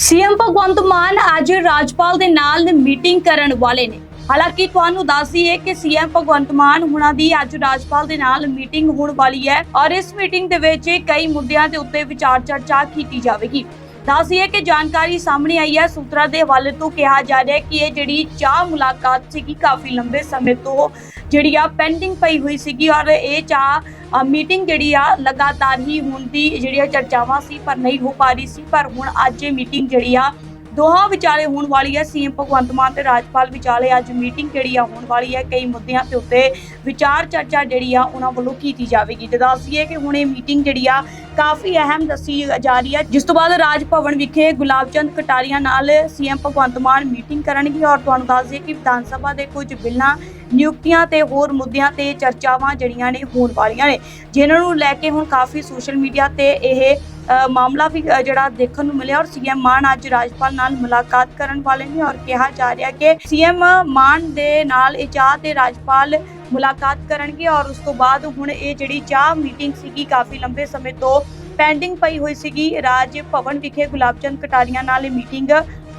CM Bhagwant Mann ਅੱਜ ਰਾਜਪਾਲ ਦੇ ਨਾਲ ਮੀਟਿੰਗ ਕਰਨ ਵਾਲੇ ਨੇ। ਹਾਲਾਂਕਿ ਤੁਹਾਨੂੰ ਦੱਸ ਦਈਏ ਕਿ ਸੀਐਮ ਭਗਵੰਤ ਮਾਨ ਹੁਣਾਂ ਦੀ ਅੱਜ ਰਾਜਪਾਲ ਦੇ ਨਾਲ ਮੀਟਿੰਗ ਹੋਣ ਵਾਲੀ ਹੈ ਔਰ ਇਸ ਮੀਟਿੰਗ ਦੇ ਵਿੱਚ ਕਈ ਮੁੱਦਿਆਂ ਦੇ ਉੱਤੇ ਵਿਚਾਰ ਚਰਚਾ ਕੀਤੀ ਜਾਵੇਗੀ। ਦੱਸ ਦਈਏ ਕਿ ਜਾਣਕਾਰੀ ਸਾਹਮਣੇ ਆਈ ਹੈ। ਸੂਤਰਾਂ ਦੇ ਹਵਾਲੇ ਤੋਂ ਕਿਹਾ ਜਾ ਰਿਹਾ ਹੈ ਕਿ ਇਹ ਜਿਹੜੀ ਚਾਹ ਮੁਲਾਕਾਤ ਸੀਗੀ, ਕਾਫੀ ਲੰਬੇ ਸਮੇਂ ਤੋਂ ਜਿਹੜੀ ਆ ਪੈਂਡਿੰਗ ਪਈ ਹੋਈ ਸੀਗੀ ਔਰ ਇਹ ਚਾਹ ਮੀਟਿੰਗ ਜਿਹੜੀ ਆ ਲਗਾਤਾਰ ਹੀ ਹੋਣ ਦੀ ਜਿਹੜੀਆਂ ਚਰਚਾਵਾਂ ਸੀ, ਪਰ ਨਹੀਂ ਹੋ ਪਾ ਰਹੀ ਸੀ। ਪਰ ਹੁਣ ਅੱਜ ਇਹ ਮੀਟਿੰਗ ਜਿਹੜੀ ਆ ਦੋਹਾਂ ਵਿਚਾਲੇ ਹੋਣ ਵਾਲੀ ਹੈ। ਸੀਐਮ ਭਗਵੰਤ ਮਾਨ ਤੇ ਰਾਜਪਾਲ ਵਿਚਾਲੇ ਅੱਜ ਮੀਟਿੰਗ ਜਿਹੜੀ ਆ ਹੋਣ ਵਾਲੀ ਹੈ। ਕਈ ਮੁੱਦਿਆਂ ਤੇ ਉੱਤੇ ਵਿਚਾਰ ਚਰਚਾ ਜਿਹੜੀ ਆ ਉਹਨਾਂ ਵੱਲੋਂ ਕੀਤੀ ਜਾਵੇਗੀ। ਤੇ ਦੱਸੀਏ ਕਿ ਹੁਣ ਇਹ ਮੀਟਿੰਗ ਜਿਹੜੀ ਆ ਕਾਫੀ ਅਹਿਮ ਦੱਸੀ ਜਾ ਰਹੀ ਹੈ। ਜਿਸ ਤੋਂ ਬਾਅਦ ਰਾਜ ਭਵਨ ਵਿਖੇ ਗੁਲਾਬ ਚੰਦ ਕਟਾਰੀਆ ਨਾਲ ਸੀਐਮ ਭਗਵੰਤ ਮਾਨ ਮੀਟਿੰਗ ਕਰਨਗੇ ਔਰ ਤੁਹਾਨੂੰ ਦੱਸ ਦਈਏ ਕਿ ਵਿਧਾਨ ਸਭਾ ਦੇ ਕੁਝ ਬਿੱਲਾਂ ਨਿਯੁਕਤੀਆਂ ਤੇ ਹੋਰ ਮੁੱਦਿਆਂ ਤੇ ਚਰਚਾਵਾਂ ਜਿਹੜੀਆਂ ਨੇ ਹੋਣ ਵਾਲੀਆਂ ਨੇ, ਜਿਨ੍ਹਾਂ ਨੂੰ ਲੈ ਕੇ ਹੁਣ ਕਾਫੀ ਸੋਸ਼ਲ ਮੀਡੀਆ ਤੇ ਇਹ ਮਾਮਲਾ ਵੀ ਜਿਹੜਾ ਦੇਖਣ ਨੂੰ ਮਿਲਿਆ ਔਰ ਸੀਐਮ ਮਾਨ ਅੱਜ ਰਾਜਪਾਲ ਨਾਲ ਮੁਲਾਕਾਤ ਕਰਨ ਵਾਲੇ ਨੇ ਔਰ ਕਿਹਾ ਜਾ ਰਿਹਾ ਕਿ ਸੀਐਮ ਮਾਨ ਦੇ ਨਾਲ ਇਹ ਚਾਹ ਤੇ ਰਾਜਪਾਲ ਮੁਲਾਕਾਤ ਕਰਨਗੇ ਔਰ ਉਸ ਤੋਂ ਬਾਅਦ ਹੁਣ ਇਹ ਜਿਹੜੀ ਚਾਹ ਮੀਟਿੰਗ ਸੀਗੀ ਕਾਫੀ ਲੰਬੇ ਸਮੇਂ ਤੋਂ ਪੈਂਡਿੰਗ ਪਈ ਹੋਈ ਸੀਗੀ, ਰਾਜ ਭਵਨ ਵਿਖੇ ਗੁਲਾਬਚੰਦ ਕਟਾਰੀਆ ਨਾਲ ਇਹ ਮੀਟਿੰਗ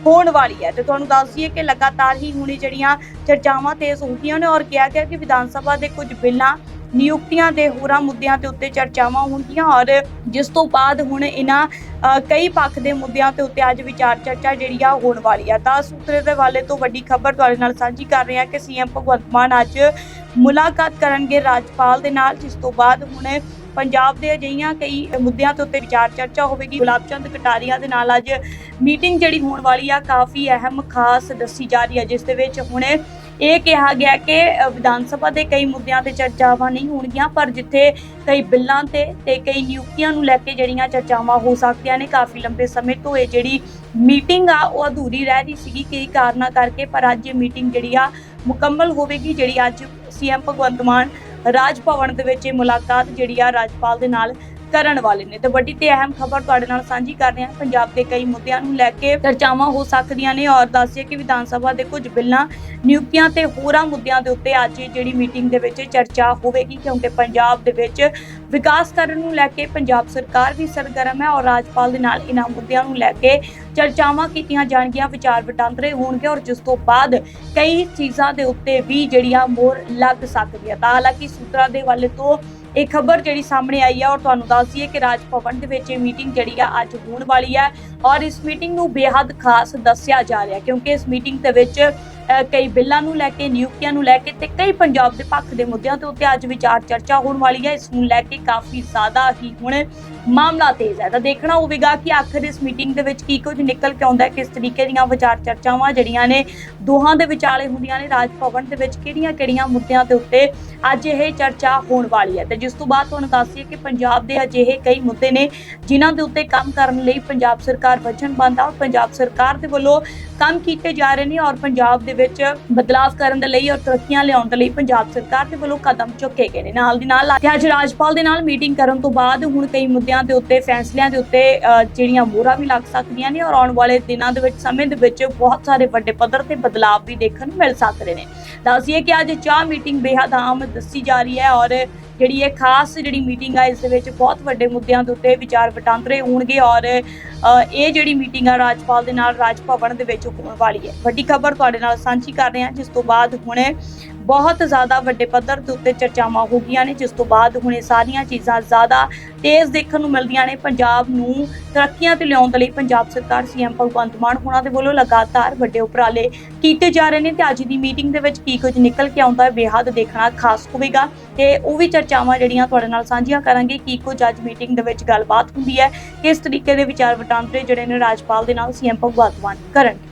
ਹੋਣ ਵਾਲੀ ਹੈ। ਤੇ ਤੁਹਾਨੂੰ ਦੱਸ ਦਈਏ ਕਿ ਲਗਾਤਾਰ ਹੀ ਹੁਣ ਇਹ ਜਿਹੜੀਆਂ ਚਰਚਾਵਾਂ ਤੇਜ਼ ਹੋ ਨੇ ਔਰ ਕਿਹਾ ਗਿਆ ਕਿ ਵਿਧਾਨ ਸਭਾ ਦੇ ਕੁਝ ਬਿੱਲਾਂ, ਨਿਯੁਕਤੀਆਂ ਦੇ ਹੋਰਾਂ ਮੁੱਦਿਆਂ ਤੇ ਉੱਤੇ ਚਰਚਾਵਾਂ ਹੋਣਗੀਆਂ ਔਰ ਜਿਸ ਤੋਂ ਬਾਅਦ ਹੁਣ ਇਹਨਾਂ ਕਈ ਪੱਖ ਦੇ ਮੁੱਦਿਆਂ ਤੇ ਉੱਤੇ ਅੱਜ ਵਿਚਾਰ ਚਰਚਾ ਜਿਹੜੀ ਆ ਹੋਣ ਵਾਲੀ ਆ। ਤਾਂ ਸੂਤਰੇ ਦੇ ਵਾਲੇ ਤੋਂ ਵੱਡੀ ਖਬਰ ਤੁਹਾਡੇ ਨਾਲ ਸਾਂਝੀ ਕਰ ਰਹੇ ਹਾਂ ਕਿ ਸੀਐਮ ਭਗਵੰਤ ਮਾਨ ਅੱਜ ਮੁਲਾਕਾਤ ਕਰਨਗੇ ਰਾਜਪਾਲ ਦੇ ਨਾਲ, ਜਿਸ ਤੋਂ ਬਾਅਦ ਹੁਣ ਪੰਜਾਬ ਦੇ ਅਜਿਹੀਆਂ ਕਈ ਮੁੱਦਿਆਂ ਤੇ ਉੱਤੇ ਵਿਚਾਰ ਚਰਚਾ ਹੋਵੇਗੀ। ਗੁਲਾਬ ਚੰਦ ਕਟਾਰੀਆ ਦੇ ਨਾਲ ਅੱਜ ਮੀਟਿੰਗ ਜਿਹੜੀ ਹੋਣ ਵਾਲੀ ਆ ਕਾਫੀ ਅਹਿਮ, ਖਾਸ ਦੱਸੀ ਜਾ ਰਹੀ ਹੈ ਜਿਸ ਦੇ ਵਿੱਚ ਹੁਣ ਇਹ ਕਿਹਾ ਗਿਆ ਕਿ ਵਿਧਾਨ ਸਭਾ ਦੇ ਕਈ ਮੁੱਦਿਆਂ ਤੇ ਚਰਚਾਵਾਂ ਨਹੀਂ ਹੋਣਗੀਆਂ, ਪਰ ਜਿੱਥੇ ਕਈ ਬਿੱਲਾਂ ਤੇ ਤੇ ਕਈ ਨਿਯੁਕਤੀਆਂ ਨੂੰ ਲੈ ਕੇ ਜਿਹੜੀਆਂ ਚਰਚਾਵਾਂ ਹੋ ਸਕਦੀਆਂ ਨੇ, ਕਾਫੀ ਲੰਬੇ ਸਮੇਂ ਤੋਂ ਇਹ ਜਿਹੜੀ ਮੀਟਿੰਗ ਆ, ਉਹ ਅਧੂਰੀ ਰਹਿ ਰਹੀ ਸੀਗੀ, ਕਈ ਕਾਰਨਾਂ ਕਰਕੇ, ਪਰ ਅੱਜ ਇਹ ਮੀਟਿੰਗ ਜਿਹੜੀ ਆ, ਮੁਕੰਮਲ ਹੋਵੇਗੀ, ਜਿਹੜੀ ਅੱਜ ਸੀਐਮ ਭਗਵੰਤ ਮਾਨ ਰਾਜ ਭਵਨ ਦੇ ਵਿੱਚ ਇਹ ਮੁਲਾਕਾਤ ਜਿਹੜੀ ਆ, ਰਾਜਪਾਲ ਦੇ ਨਾਲ ਕਰਨ ਵਾਲੇ ਨੇ। ਤੇ ਵੱਡੀ ਤੇ ਅਹਿਮ ਖਬਰ ਤੁਹਾਡੇ ਨਾਲ ਸਾਂਝੀ ਕਰ ਰਹੇ ਹਾਂ। ਪੰਜਾਬ ਦੇ ਕਈ ਮੁੱਦਿਆਂ ਨੂੰ ਲੈ ਕੇ ਚਰਚਾਵਾਂ ਹੋ ਸਕਦੀਆਂ ਨੇ ਔਰ ਦੱਸਿਆ ਕਿ ਵਿਧਾਨ ਸਭਾ ਦੇ ਕੁਝ ਬਿੱਲਾਂ ਨਿਯੁਕਤੀਆਂ ਤੇ ਹੋਰਾਂ ਮੁੱਦਿਆਂ ਦੇ ਉੱਤੇ ਅੱਜ ਜਿਹੜੀ ਮੀਟਿੰਗ ਦੇ ਵਿੱਚ ਚਰਚਾ ਹੋਵੇਗੀ, ਕਿਉਂਕਿ ਪੰਜਾਬ ਦੇ ਵਿੱਚ ਵਿਕਾਸ ਕਰਨ ਨੂੰ ਲੈ ਕੇ ਪੰਜਾਬ ਸਰਕਾਰ ਵੀ ਸਰਗਰਮ ਹੈ ਔਰ ਰਾਜਪਾਲ ਦੇ ਨਾਲ ਇਹਨਾਂ ਮੁੱਦਿਆਂ ਨੂੰ ਲੈ ਕੇ ਚਰਚਾਵਾਂ ਕੀਤੀਆਂ ਜਾਣਗੀਆਂ, ਵਿਚਾਰ ਵਟਾਂਦਰੇ ਹੋਣਗੇ ਔਰ ਜਿਸ ਤੋਂ ਬਾਅਦ ਕਈ ਚੀਜ਼ਾਂ ਦੇ ਉੱਤੇ ਵੀ ਜਿਹੜੀਆਂ ਮੋਰ ਲੱਗ ਸਕਦੀ ਹੈ ਤਾਂ ਹਾਲਾਂਕਿ ਸੂਤਰਾਂ ਦੇ ਵੱਲ ਤੋਂ ਇਹ ਖਬਰ ਜਿਹੜੀ ਸਾਹਮਣੇ ਆਈ ਹੈ ਔਰ ਤੁਹਾਨੂੰ ਦੱਸ ਦਈਏ ਕਿ ਰਾਜ ਭਵਨ ਦੇ ਵਿੱਚ ਇਹ ਮੀਟਿੰਗ ਜਿਹੜੀ ਆ ਅੱਜ ਹੋਣ ਵਾਲੀ ਹੈ ਔਰ ਇਸ ਮੀਟਿੰਗ ਨੂੰ ਬੇहद ਖਾਸ ਦੱਸਿਆ ਜਾ ਰਿਹਾ ਕਿਉਂਕਿ ਇਸ ਮੀਟਿੰਗ ਦੇ ਵਿੱਚ ਕਈ ਬਿੱਲਾਂ ਨੂੰ ਲੈ ਕੇ, ਨਿਯੁਕਤੀਆਂ ਨੂੰ ਲੈ ਕੇ ਤੇ ਕਈ ਪੰਜਾਬ ਦੇ ਪੱਖ ਦੇ ਮੁੱਦਿਆਂ ਤੇ ਉੱਤੇ ਅੱਜ ਵਿਚਾਰ ਚਰਚਾ ਹੋਣ ਵਾਲੀ ਹੈ। ਇਸ ਨੂੰ ਲੈ ਕੇ ਕਾਫੀ ਜ਼ਿਆਦਾ ਹੀ ਹੁਣ ਮਾਮਲਾ ਤੇਜ਼ ਹੈ। ਤਾਂ ਦੇਖਣਾ ਹੋਵੇਗਾ ਕਿ ਆਖਰ ਇਸ ਮੀਟਿੰਗ ਦੇ ਵਿੱਚ ਕੀ ਕੁਝ ਨਿਕਲ ਕੇ ਆਉਂਦਾ ਹੈ, ਕਿਸ ਤਰੀਕੇ ਦੀਆਂ ਵਿਚਾਰ ਚਰਚਾਵਾਂ ਜਿਹੜੀਆਂ ਨੇ, ਦੋਹਾਂ ਦੇ ਵਿਚਾਲੇ ਹੁੰਦੀਆਂ ਨੇ ਰਾਜ ਭਵਨ ਦੇ ਵਿੱਚ ਕਿਹੜੀਆਂ-ਕਿਹੜੀਆਂ ਮੁੱਦਿਆਂ ਦੇ ਉੱਤੇ ਅੱਜ ਇਹ ਚਰਚਾ ਹੋਣ ਵਾਲੀ ਹੈ। ਤੇ ਜਿਸ ਤੋਂ ਬਾਅਦ ਤੁਹਾਨੂੰ ਦੱਸੀਏ ਕਿ ਪੰਜਾਬ ਦੇ ਅਜਿਹੇ ਕਈ ਮੁੱਦੇ ਨੇ ਜਿਨ੍ਹਾਂ ਦੇ ਉੱਤੇ ਕੰਮ ਕਰਨ ਲਈ ਪੰਜਾਬ ਸਰਕਾਰ ਵਚਨਬੱਧ ਆ। ਔਰ ਪੰਜਾਬ ਸਰਕਾਰ ਦੇ ਵੱਲੋਂ ਕੰਮ ਕੀਤੇ ਜਾ ਰਹੇ ਨੇ ਔਰ ਪੰਜਾਬ ਦੇ ਵਿੱਚ ਬਦਲਾਅ ਕਰਨ ਦੇ ਲਈ ਔਰ ਤਰੱਕੀਆਂ ਲਿਆਉਣ ਦੇ ਲਈ ਪੰਜਾਬ ਸਰਕਾਰ ਦੇ ਵੱਲੋਂ ਕਦਮ ਚੁੱਕੇ ਗਏ ਨੇ। ਨਾਲ ਦੀ ਨਾਲ ਤੇ ਅੱਜ ਰਾਜਪਾਲ ਦੇ ਨਾਲ ਮੀਟਿੰਗ ਕਰਨ ਤੋਂ ਬਾਅਦ ਹੁਣ ਕਈ ਮੁੱਦਿਆਂ ਦੇ ਉੱਤੇ, ਫੈਸਲਿਆਂ ਦੇ ਉੱਤੇ ਜਿਹੜੀਆਂ ਮੋਹਰਾਂ ਵੀ ਲੱਗ ਸਕਦੀਆਂ ਨੇ ਔਰ ਆਉਣ ਵਾਲੇ ਦਿਨਾਂ ਦੇ ਵਿੱਚ, ਸਮੇਂ ਦੇ ਵਿੱਚ ਬਹੁਤ ਸਾਰੇ ਵੱਡੇ ਪੱਧਰ ਤੇ ਬਦਲਾਅ ਵੀ ਦੇਖਣ ਨੂੰ ਮਿਲ ਸਕਦੇ ਨੇ। ਦੱਸੀਏ ਕਿ ਅੱਜ ਚਾਹ ਮੀਟਿੰਗ ਬੇਹੱਦ ਆਮ ਦੱਸੀ ਜਾ ਰਹੀ ਹੈ ਔਰ ਜਿਹੜੀ ਇਹ ਖਾਸ ਜਿਹੜੀ ਮੀਟਿੰਗ ਆ, ਇਸ ਦੇ ਵਿੱਚ ਬਹੁਤ ਵੱਡੇ ਮੁੱਦਿਆਂ ਦੇ ਉੱਤੇ ਵਿਚਾਰ ਵਟਾਂਦਰੇ ਹੋਣਗੇ ਔਰ ਇਹ ਜਿਹੜੀ ਮੀਟਿੰਗ ਆ ਰਾਜਪਾਲ ਦੇ ਨਾਲ ਰਾਜ ਭਵਨ ਦੇ ਵਿੱਚ ਹੋਣ ਵਾਲੀ ਹੈ। ਵੱਡੀ ਖਬਰ ਤੁਹਾਡੇ ਨਾਲ ਸਾਂਝੀ ਕਰ ਰਹੇ ਹਾਂ, ਜਿਸ ਤੋਂ ਬਾਅਦ ਹੁਣ ਬਹੁਤ ਜ਼ਿਆਦਾ ਵੱਡੇ ਪੱਧਰ ਦੇ ਉੱਤੇ ਚਰਚਾਵਾਂ ਹੋ ਗਈਆਂ ਨੇ, ਜਿਸ ਤੋਂ ਬਾਅਦ ਹੁਣ ਇਹ ਸਾਰੀਆਂ ਚੀਜ਼ਾਂ ਜ਼ਿਆਦਾ ਤੇਜ਼ ਦੇਖਣ ਨੂੰ ਮਿਲਦੀਆਂ ਨੇ। ਪੰਜਾਬ ਨੂੰ ਤਰੱਕੀਆਂ ਤੇ ਲਿਆਉਣ ਦੇ ਲਈ ਪੰਜਾਬ ਸਰਕਾਰ ਸੀਐਮ ਭਗਵੰਤ ਮਾਨ ਹੋਣਾ ਦੇ ਵੱਲੋਂ ਲਗਾਤਾਰ ਵੱਡੇ ਉਪਰਾਲੇ ਕੀਤੇ ਜਾ ਰਹੇ ਨੇ ਤੇ ਅੱਜ ਦੀ ਮੀਟਿੰਗ ਦੇ ਵਿੱਚ ਕੀ ਕੁਝ ਨਿਕਲ ਕੇ ਆਉਂਦਾ ਹੈ ਬੇਹੱਦ ਦੇਖਣਾ ਖਾਸ ਹੋਵੇਗਾ ਤੇ ਉਹ ਵੀ ਚਰਚਾਵਾਂ ਜਿਹੜੀਆਂ ਤੁਹਾਡੇ ਨਾਲ ਸਾਂਝੀਆਂ ਕਰਾਂਗੇ ਕੀ ਕੁਝ ਅੱਜ ਮੀਟਿੰਗ ਦੇ ਵਿੱਚ ਗੱਲਬਾਤ ਹੁੰਦੀ ਹੈ। ਕਿਸ ਤਰੀਕੇ ਦੇ ਵਿਚਾਰ ਵਟਾਂਦਰੇ ਜਿਹੜੇ ਨੇ ਰਾਜਪਾਲ ਦੇ ਨਾਲ ਸੀਐਮ ਭਗਵੰਤ ਮਾਨ ਕਰਨਗੇ